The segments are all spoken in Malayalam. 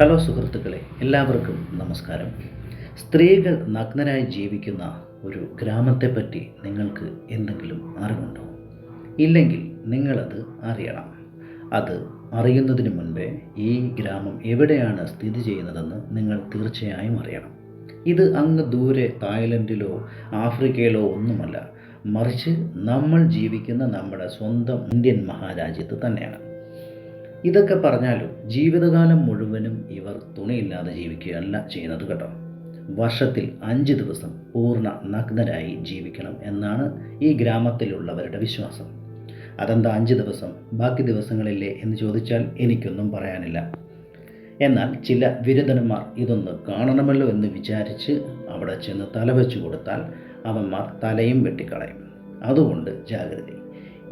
ഹലോ സുഹൃത്തുക്കളെ എല്ലാവർക്കും നമസ്കാരം. സ്ത്രീകൾ നഗ്നരായി ജീവിക്കുന്ന ഒരു ഗ്രാമത്തെപ്പറ്റി നിങ്ങൾക്ക് എന്തെങ്കിലും അറിവുണ്ടോ? ഇല്ലെങ്കിൽ നിങ്ങളത് അറിയണം. അത് അറിയുന്നതിന് മുൻപേ ഈ ഗ്രാമം എവിടെയാണ് സ്ഥിതി ചെയ്യുന്നതെന്ന് നിങ്ങൾ തീർച്ചയായും അറിയണം. ഇത് അങ്ങ് ദൂരെ തായ്ലൻഡിലോ ആഫ്രിക്കയിലോ ഒന്നുമല്ല മറിച്ച് നമ്മൾ ജീവിക്കുന്ന നമ്മുടെ സ്വന്തം ഇന്ത്യൻ മഹാരാജ്യത്ത് തന്നെയാണ്. ഇതൊക്കെ പറഞ്ഞാലും ജീവിതകാലം മുഴുവനും ഇവർ തുണിയില്ലാതെ ജീവിക്കുകയല്ല ചെയ്യുന്നത് കേട്ടോ. വർഷത്തിൽ അഞ്ച് ദിവസം പൂർണ നഗ്നരായി ജീവിക്കണം എന്നാണ് ഈ ഗ്രാമത്തിലുള്ളവരുടെ വിശ്വാസം. അതെന്താ അഞ്ച് ദിവസം? ബാക്കി ദിവസങ്ങളില്ലേ എന്ന് ചോദിച്ചാൽ എനിക്കൊന്നും പറയാനില്ല. എന്നാൽ ചില വിരുദ്ധന്മാർ ഇതൊന്ന് കാണണമല്ലോ എന്ന് വിചാരിച്ച് അവിടെ ചെന്ന് തലവെച്ചു കൊടുത്താൽ അവന്മാർ തലയും വെട്ടിക്കളയും. അതുകൊണ്ട് ജാഗ്രത.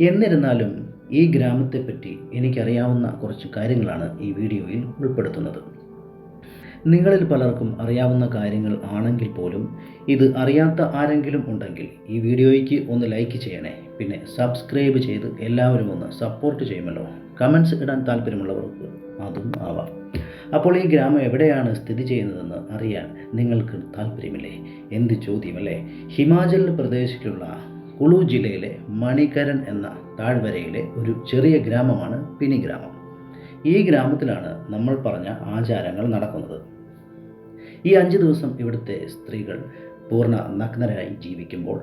എന്നിരുന്നാലും ഈ ഗ്രാമത്തെപ്പറ്റി എനിക്കറിയാവുന്ന കുറച്ച് കാര്യങ്ങളാണ് ഈ വീഡിയോയിൽ ഉൾപ്പെടുത്തുന്നത്. നിങ്ങളിൽ പലർക്കും അറിയാവുന്ന കാര്യങ്ങൾ ആണെങ്കിൽ പോലും ഇത് അറിയാത്ത ആരെങ്കിലും ഉണ്ടെങ്കിൽ ഈ വീഡിയോയ്ക്ക് ഒന്ന് ലൈക്ക് ചെയ്യണേ. പിന്നെ സബ്സ്ക്രൈബ് ചെയ്ത് എല്ലാവരും ഒന്ന് സപ്പോർട്ട് ചെയ്യുമല്ലോ. കമൻസ് ഇടാൻ താല്പര്യമുള്ളവർക്ക് അതും ആവാം. അപ്പോൾ ഈ ഗ്രാമം എവിടെയാണ് സ്ഥിതി ചെയ്യുന്നതെന്ന് അറിയാൻ നിങ്ങൾക്ക് താല്പര്യമില്ലേ? എന്ത് ചോദ്യമല്ലേ? ഹിമാചൽ പ്രദേശിലുള്ള കുളു ജില്ലയിലെ മണികരൻ എന്ന താഴ്വരയിലെ ഒരു ചെറിയ ഗ്രാമമാണ് പിനി ഗ്രാമം ഈ ഗ്രാമത്തിലാണ് നമ്മൾ പറഞ്ഞ ആചാരങ്ങൾ നടക്കുന്നത്. ഈ അഞ്ച് ദിവസം ഇവിടുത്തെ സ്ത്രീകൾ പൂർണ നഗ്നരായി ജീവിക്കുമ്പോൾ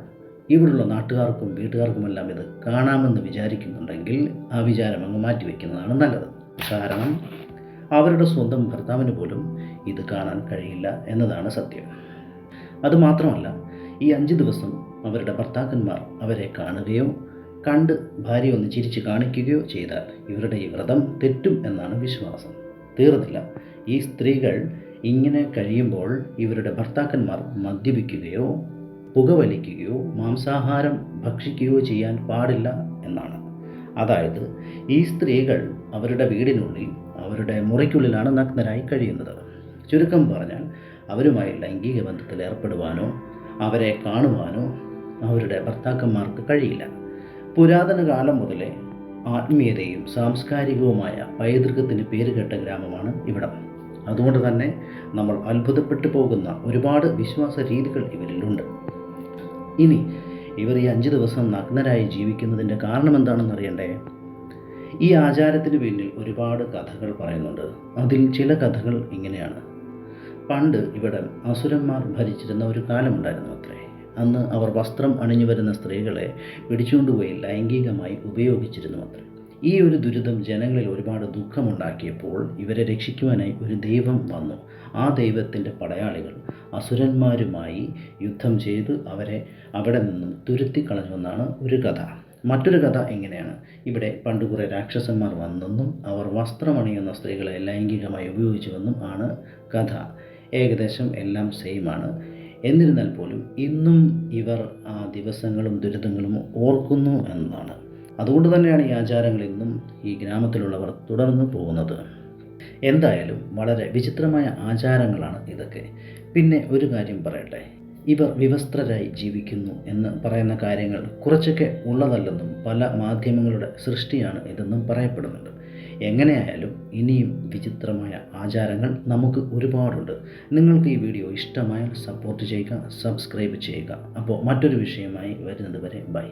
ഇവിടുള്ള നാട്ടുകാർക്കും വീട്ടുകാർക്കുമെല്ലാം ഇത് കാണാമെന്ന് വിചാരിക്കുന്നുണ്ടെങ്കിൽ ആ വിചാരം അങ്ങ് മാറ്റിവെക്കുന്നതാണ് നല്ലത്. കാരണം അവരുടെ സ്വന്തം ഭർത്താവിന് പോലും ഇത് കാണാൻ കഴിയില്ല എന്നതാണ് സത്യം. അതുമാത്രമല്ല ഈ അഞ്ച് ദിവസം അവരുടെ ഭർത്താക്കന്മാർ അവരെ കാണുകയോ കണ്ട് ഭാര്യ ഒന്ന് ചിരിച്ച് കാണിക്കുകയോ ചെയ്താൽ ഇവരുടെ ഈ വ്രതം തെറ്റും എന്നാണ് വിശ്വാസം. തീർന്നില്ല. ഈ സ്ത്രീകൾ ഇങ്ങനെ കഴിയുമ്പോൾ ഇവരുടെ ഭർത്താക്കന്മാർ മദ്യപിക്കുകയോ പുകവലിക്കുകയോ മാംസാഹാരം ഭക്ഷിക്കുകയോ ചെയ്യാൻ പാടില്ല എന്നാണ്. അതായത് ഈ സ്ത്രീകൾ അവരുടെ വീടിനുള്ളിൽ അവരുടെ മുറിക്കുള്ളിലാണ് നഗ്നരായി കഴിയുന്നത്. ചുരുക്കം പറഞ്ഞാൽ അവരുമായി ലൈംഗിക ബന്ധത്തിൽ ഏർപ്പെടുവാനോ അവരെ കാണുവാനോ അവരുടെ ഭർത്താക്കന്മാർക്ക് കഴിയില്ല. പുരാതന കാലം മുതലേ ആത്മീയതയും സാംസ്കാരികവുമായ പൈതൃകത്തിന് പേരുകേട്ട ഗ്രാമമാണ് ഇവിടം. അതുകൊണ്ട് തന്നെ നമ്മൾ അത്ഭുതപ്പെട്ടു പോകുന്ന ഒരുപാട് വിശ്വാസ രീതികൾ ഇവരിലുണ്ട്. ഇനി ഇവർ ഈ അഞ്ച് ദിവസം നഗ്നരായി ജീവിക്കുന്നതിന്റെ കാരണം എന്താണെന്ന് അറിയണ്ടേ? ഈ ആചാരത്തിന് പിന്നിൽ ഒരുപാട് കഥകൾ പറയുന്നുണ്ട്. അതിൽ ചില കഥകൾ ഇങ്ങനെയാണ്. പണ്ട് ഇവിടെ അസുരന്മാർ ഭരിച്ചിരുന്ന ഒരു കാലമുണ്ടായിരുന്നു അത്രേ. അന്ന് അവർ വസ്ത്രം അണിഞ്ഞു വരുന്ന സ്ത്രീകളെ പിടിച്ചുകൊണ്ടുപോയി ലൈംഗികമായി ഉപയോഗിച്ചിരുന്നു അത്രേ. ഈ ഒരു ദുരിതം ജനങ്ങളിൽ ഒരുപാട് ദുഃഖമുണ്ടാക്കിയപ്പോൾ ഇവരെ രക്ഷിക്കുവാനായി ഒരു ദൈവം വന്നു. ആ ദൈവത്തിന്റെ പടയാളികൾ അസുരന്മാരുമായി യുദ്ധം ചെയ്ത് അവരെ അവിടെ നിന്നും തുരുത്തി കളഞ്ഞുവെന്നാണ് ഒരു കഥ. മറ്റൊരു കഥ എങ്ങനെയാണ് ഇവിടെ പണ്ട് കുറേ രാക്ഷസന്മാർ വന്നെന്നും അവർ വസ്ത്രമണിയുന്ന സ്ത്രീകളെ ലൈംഗികമായി ഉപയോഗിച്ചുവെന്നും ആണ് കഥ. ഏകദേശം എല്ലാം സെയിമാണ് എന്നിരുന്നാൽ പോലും ഇന്നും ഇവർ ആ ദിവസങ്ങളും ദുരിതങ്ങളും ഓർക്കുന്നു എന്നതാണ് അതുകൊണ്ട് തന്നെയാണ് ഈ ആചാരങ്ങൾ ഇന്നും ഈ ഗ്രാമത്തിലുള്ളവർ തുടർന്നു പോകുന്നത്. എന്തായാലും വളരെ വിചിത്രമായ ആചാരങ്ങളാണ് ഇതൊക്കെ. പിന്നെ ഒരു കാര്യം പറയട്ടെ. ഇവർ വിവസ്ത്രരായി ജീവിക്കുന്നു എന്ന് പറയുന്ന കാര്യങ്ങൾ കുറച്ചൊക്കെ ഉള്ളതല്ലെന്നും പല മാധ്യമങ്ങളുടെ സൃഷ്ടിയാണ് ഇതെന്നും പറയപ്പെടുന്നുണ്ട്. എങ്ങനെയായാലും ഇനിയും വിചിത്രമായ ആചാരങ്ങൾ നമുക്ക് ഒരുപാടുണ്ട്. നിങ്ങൾക്ക് ഈ വീഡിയോ ഇഷ്ടമായാൽ സപ്പോർട്ട് ചെയ്യുക സബ്സ്ക്രൈബ് ചെയ്യുക. അപ്പോൾ മറ്റൊരു വിഷയമായി വരുന്നത് വരെ ബൈ